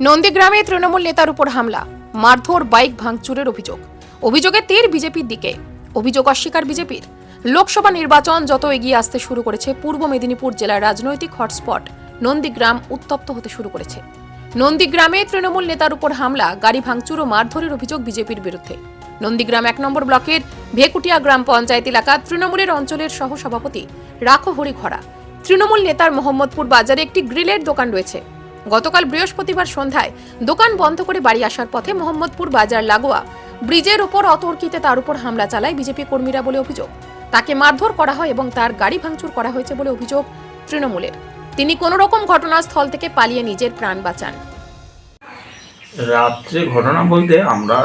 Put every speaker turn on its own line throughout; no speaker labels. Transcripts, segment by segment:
নন্দীগ্রামে তৃণমূল নেতার উপর হামলা, মারধর বাইক ভাঙচুরের অভিযোগ। অভিযোগে তীর বিজেপির দিকে। অভিযোগ অস্বীকার বিজেপির। লোকসভা নির্বাচন যত এগিয়ে আসতে শুরু করেছে, পূর্ব মেদিনীপুর জেলার রাজনৈতিক হটস্পট নন্দীগ্রাম উত্তপ্ত হতে শুরু করেছে। নন্দীগ্রামে তৃণমূল নেতার উপর হামলা, গাড়ি ভাঙচুর ও মারধরের অভিযোগ বিজেপির বিরুদ্ধে। নন্দীগ্রাম এক নম্বর ব্লকের ভেকুটিয়া গ্রাম পঞ্চায়েত এলাকা, তৃণমূলের অঞ্চলের সহ সভাপতি রাখো হরি খরা তৃণমূল নেতার মোহাম্মদপুর বাজারে একটি গ্রিলের দোকান রয়েছে। গতকাল বৃহস্পতিবার সন্ধ্যায় দোকান বন্ধ করে বাড়ি আসার পথে মোহাম্মদপুর বাজার লাগোয়া ব্রিজের ওপর অতর্কিতে তার উপর হামলা চালায় বিজেপি কর্মীরা বলে অভিযোগ। তাকে মারধর করা হয় এবং তার গাড়ি ভাঙচুর করা হয়েছে বলে অভিযোগ তৃণমূলের। তিনি কোনো রকম ঘটনাস্থল থেকে পালিয়ে নিজের প্রাণ বাঁচান।
রাত্রে ঘটনা বলতে আমরা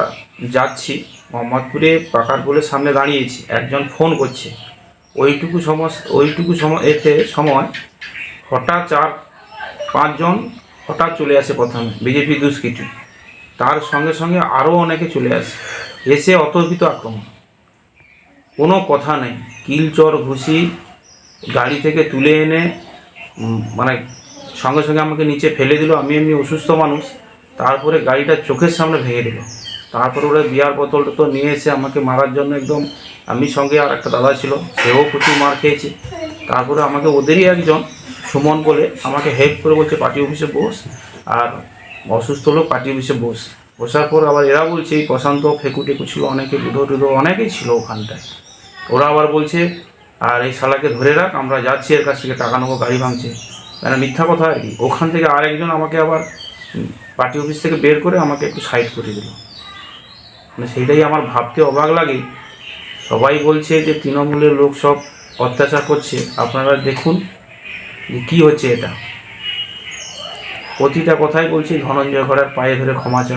যাচ্ছি, মোহাম্মদপুরে পাকার পোলের সামনে দাঁড়িয়েছি, একজন ফোন করছে। ওইটুকু সময় ওইটুকু সময়, এতে সময় হঠাৎ চার, পাঁচজন হঠাৎ চলে আসে প্রথমে, বিজেপি দুষ্কৃতী। তার সঙ্গে সঙ্গে আরও অনেকে চলে আসে। এসে অতর্কিত আক্রমণ। কোনো কথা নেই। কিলচর ঘুষি গাড়ি থেকে তুলে এনে মানে সঙ্গে সঙ্গে আমাকে নিচে ফেলে দিল। আমি এমনি অসুস্থ মানুষ। তারপরে গাড়িটা চোখের সামনে ভেঙে দিল। তারপরে ওরা বিয়ার বোতলটা তো নিয়ে এসে আমাকে মারার জন্য একদম আমি সঙ্গে আর একটা দাদা ছিল, সেও প্রচুর মার খেয়েছে। তারপরে আমাকে ওদেরই একজন সুমন বলে আমাকে হেল্প করে বলছে পার্টি অফিসে বস, আর অসুস্থ লোক পার্টি অফিসে বস। বসার পর আবার এরা বলছে, এই প্রশান্ত ফেকু টেকু ছিল, অনেকে বুধো টুধো অনেকেই ছিল ওখানটায়। ওরা আবার বলছে, আর এই শালাকে ধরে রাখ, আমরা যাচ্ছি এর কাছ থেকে, টাকা নেব, গাড়ি ভাঙছে। মানে মিথ্যা কথা আর কি। ওখান থেকে আরেকজন আমাকে আবার পার্টি অফিস থেকে বের করে আমাকে একটু সাইড করে দিল। মানে সেইটাই আমার ভাবতে অবাক লাগে। সবাই বলছে যে, তৃণমূলের লোক সব অত্যাচার করছে। আপনারা দেখুন যে কী হচ্ছে এটা? প্রতিটা কথাই বলছি ধনঞ্জয় ঘোড়ার পায়ে ধরে ক্ষমা চা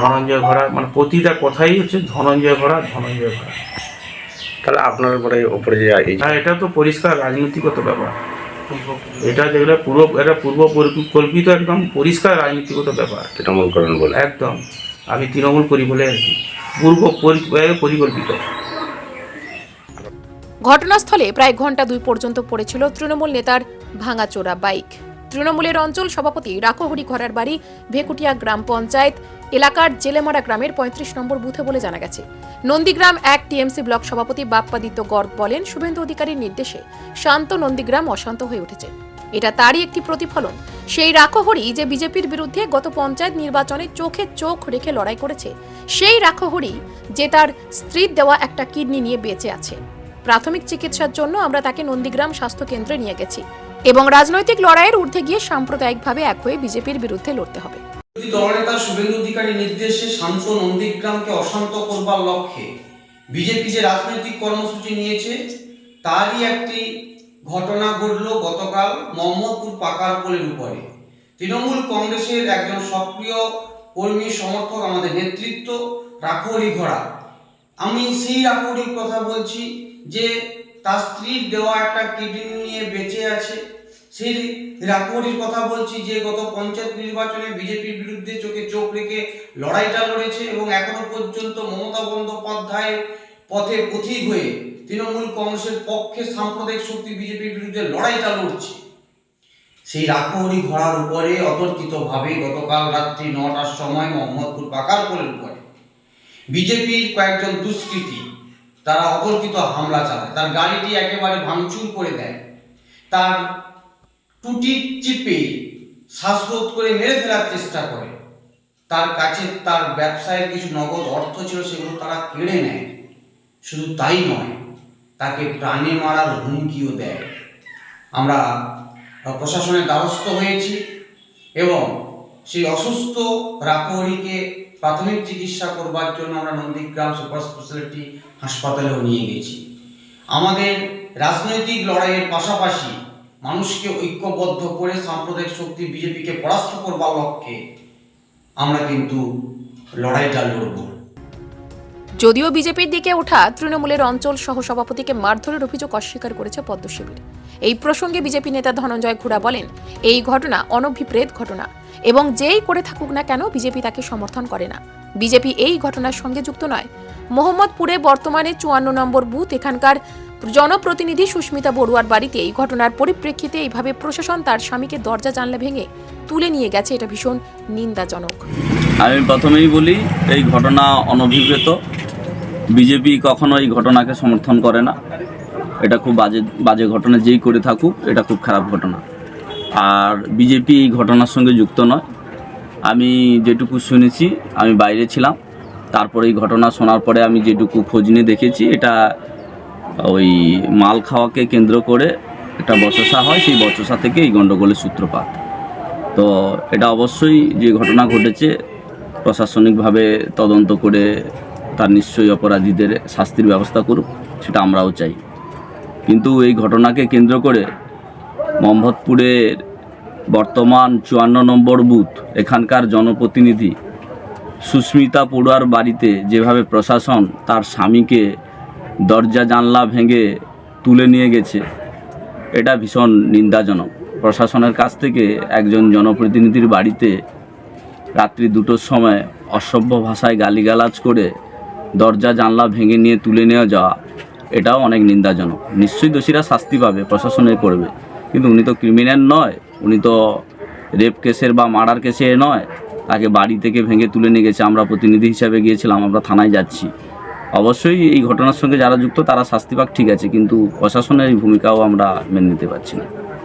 ধনঞ্জয় ঘোড়া মানে প্রতিটা কথাই হচ্ছে ধনঞ্জয় ঘোড়া ধনঞ্জয় ঘোড়া।
তাহলে আপনার পরে ওপরে যে
আর এটা তো পরিষ্কার রাজনীতিগত ব্যাপার। এটা যেগুলো পূর্ব এটা পূর্ব পরিকল্পিত একদম পরিষ্কার রাজনীতিগত ব্যাপার।
তৃণমূল করেন বলে।
একদম। আমি তৃণমূল করি বলে আর কি। পূর্ব পরি- পরিকল্পিত।
ঘটনাস্থলে প্রায় ঘণ্টা দুই পর্যন্ত পড়েছিল তৃণমূল নেতার ভাঙাচোরা বাইক। তৃণমূলের অঞ্চল সভাপতি রাখহরি ঘরার বাড়ি ভেকুটিয়া গ্রাম পঞ্চায়েত এলাকার জেলেমারা গ্রামের পঁয়ত্রিশ নম্বর বুথে বলে জানা গেছে। নন্দীগ্রাম এক টিএমসি ব্লক সভাপতি বাপ্পাদিত্য গর্গ বলেন, শুভেন্দু অধিকারীর নির্দেশে শান্ত নন্দীগ্রাম অশান্ত হয়ে উঠেছে। এটা তারই একটি প্রতিফলন। সেই রাখহরি যে বিজেপির বিরুদ্ধে গত পঞ্চায়েত নির্বাচনে চোখে চোখ রেখে লড়াই করেছে, সেই রাখহরি যে তার স্ত্রীর দেওয়া একটা কিডনি নিয়ে বেঁচে আছে। প্রাথমিক চিকিৎসার জন্য আমরা তাকে নন্দীগ্রাম স্বাস্থ্য কেন্দ্রে নিয়ে গেছি এবং রাজনৈতিক লড়াইয়ের ঊর্ধ্বে গিয়ে সাম্প্রদায়িকভাবে এক হয়ে বিজেপির বিরুদ্ধে লড়তে হবে।
দলনেতা শুভেন্দু অধিকারীর নির্দেশে শান্ত নন্দীগ্রামকে অশান্ত করবার লক্ষ্যে বিজেপি যে রাজনৈতিক কর্মসূচি নিয়েছে, তারই একটি ঘটনা ঘটল গতকাল মোহাম্মদপুর পাকার পোলের উপরে। তৃণমূল কংগ্রেসের একজন সক্রিয় কর্মী সমর্থক আমাদের নেতৃত্ব রাখহরি ঘোড়া আমি সেই রাখহরির কথা বলছি যে তার স্ত্রীর দেওয়া একটা কিডনি নিয়ে বেঁচে আছে, সেই রাখহরির কথা বলছি যে গত পঞ্চায়েত নির্বাচনে বিজেপির বিরুদ্ধে চোখে চোখ রেখে লড়াইটা লড়েছে এবং এখনও পর্যন্ত মমতা বন্দ্যোপাধ্যায়ের পথে পথিক হয়ে তৃণমূল কংগ্রেসের পক্ষে সাম্প্রদায়িক শক্তি বিজেপির বিরুদ্ধে লড়াইটা লড়ছে। সেই রাখহরি ঘোড়ার উপরে অতর্কিতভাবে গতকাল রাত্রি নটার সময় মোহাম্মদপুর পাকার পোলের উপরে বিজেপির কয়েকজন দুষ্কৃতী তারা অতর্কিত হামলা চালায়। তার গাড়িটি একেবারে ভাঙচুর করে দেয়। তার টুটি চিপে শ্বাসরোধ করে মেরে ফেলার চেষ্টা করে। তার কাছে তার ব্যবসায়ের কিছু নগদ অর্থ ছিল সেগুলো তারা কেড়ে নেয়। শুধু তাই নয়, তাকে প্রাণে মারার হুমকিও দেয়। আমরা প্রশাসনের দ্বারস্থ হয়েছি এবং সেই অসুস্থ রাখহরিকে প্রাথমিক চিকিৎসা করবার জন্য আমরা নন্দীগ্রাম সুপার স্পেশালিটি হাসপাতালেও নিয়ে গেছি। আমাদের রাজনৈতিক লড়াইয়ের পাশাপাশি মানুষকে ঐক্যবদ্ধ করে সাম্প্রদায়িক শক্তি বিজেপিকে পরাস্ত করবার লক্ষ্যে আমরা কিন্তু লড়াইটা লড়ব।
যদিও বিজেপির দিকে ওঠা তৃণমূলের অঞ্চল সহ সভাপতিকে মারধরের অভিযোগ অস্বীকার করেছে পদ্মশিবির। এই প্রসঙ্গে বিজেপি নেতা ধনঞ্জয় ঘুরা বলেন, এই ঘটনা অনভিপ্রেত ঘটনা এবং যেই করে থাকুক না কেন বিজেপি তাকে সমর্থন করে না। বিজেপি এই ঘটনার সঙ্গে যুক্ত নয়। মোহাম্মদপুরে বর্তমানে চুয়ান্ন নম্বর বুথ এখানকার জনপ্রতিনিধি সুস্মিতা বড়ুয়ার বাড়িতে এই ঘটনার পরিপ্রেক্ষিতে এইভাবে প্রশাসন তার স্বামীকে দরজা জানলা ভেঙে তুলে নিয়ে গেছে এটা ভীষণ নিন্দাজনক।
আমি প্রথমেই বলি, এই ঘটনা অনভিপ্রেত। বিজেপি কখনো এই ঘটনাকে সমর্থন করে না। এটা খুব বাজে বাজে ঘটনা, যেই করে থাকুক, এটা খুব খারাপ ঘটনা। আর বিজেপি এই ঘটনার সঙ্গে যুক্ত নয়। আমি যেটুকু শুনেছি, আমি বাইরে ছিলাম। তারপরে এই ঘটনা শোনার পরে আমি যেটুকু খোঁজ নিয়ে দেখেছি, এটা ওই মাল খাওয়াকে কেন্দ্র করে একটা বচসা হয়। সেই বচসা থেকে এই গণ্ডগোলের সূত্রপাত। তো এটা অবশ্যই যে ঘটনা ঘটেছে, প্রশাসনিকভাবে তদন্ত করে তার নিশ্চয়ই অপরাধীদের শাস্তির ব্যবস্থা করুক, সেটা আমরাও চাই। কিন্তু এই ঘটনাকে কেন্দ্র করে মোহাম্মদপুরের বর্তমান চুয়ান্ন নম্বর বুথ, এখানকার জনপ্রতিনিধি সুস্মিতা পড়ুয়ার বাড়িতে যেভাবে প্রশাসন তার স্বামীকে দরজা জানলা ভেঙে তুলে নিয়ে গেছে, এটা ভীষণ নিন্দাজনক। প্রশাসনের কাছ থেকে একজন জনপ্রতিনিধির বাড়িতে রাত্রি দুটোর সময় অসভ্য ভাষায় গালিগালাজ করে দরজা, জানলা ভেঙে নিয়ে তুলে নিয়ে যাওয়া, এটাও অনেক নিন্দাজনক। নিশ্চয়ই দোষীরা শাস্তি পাবে, প্রশাসনে করবে কিন্তু উনি তো ক্রিমিনাল নয়, উনি তো রেপ কেসের বা মার্ডার কেসে নয়। তাকে বাড়ি থেকে ভেঙে তুলে নিয়ে গেছে, আমরা প্রতিনিধি হিসাবে গিয়েছিলাম, আমরা থানায় যাচ্ছি। অবশ্যই এই ঘটনার সঙ্গে যারা যুক্ত, তারা শাস্তি পাক ঠিক আছে, কিন্তু প্রশাসনের এই ভূমিকাও আমরা মেনে নিতে পারছি না।